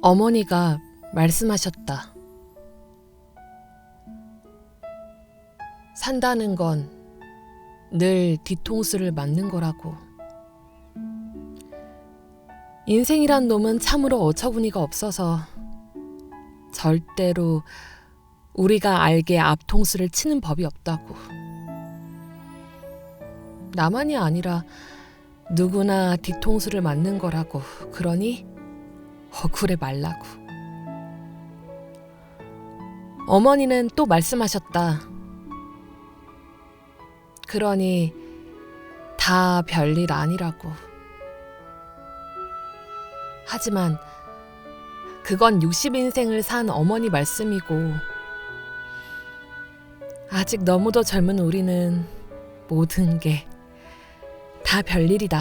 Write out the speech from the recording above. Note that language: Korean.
어머니가 말씀하셨다. 산다는 건 늘 뒤통수를 맞는 거라고. 인생이란 놈은 참으로 어처구니가 없어서 절대로 우리가 알게 앞통수를 치는 법이 없다고. 나만이 아니라 누구나 뒤통수를 맞는 거라고. 그러니 억울해 말라고. 어머니는 또 말씀하셨다. 그러니 다 별일 아니라고. 하지만 그건 60인생을 산 어머니 말씀이고 아직 너무도 젊은 우리는 모든 게 다 별일이다.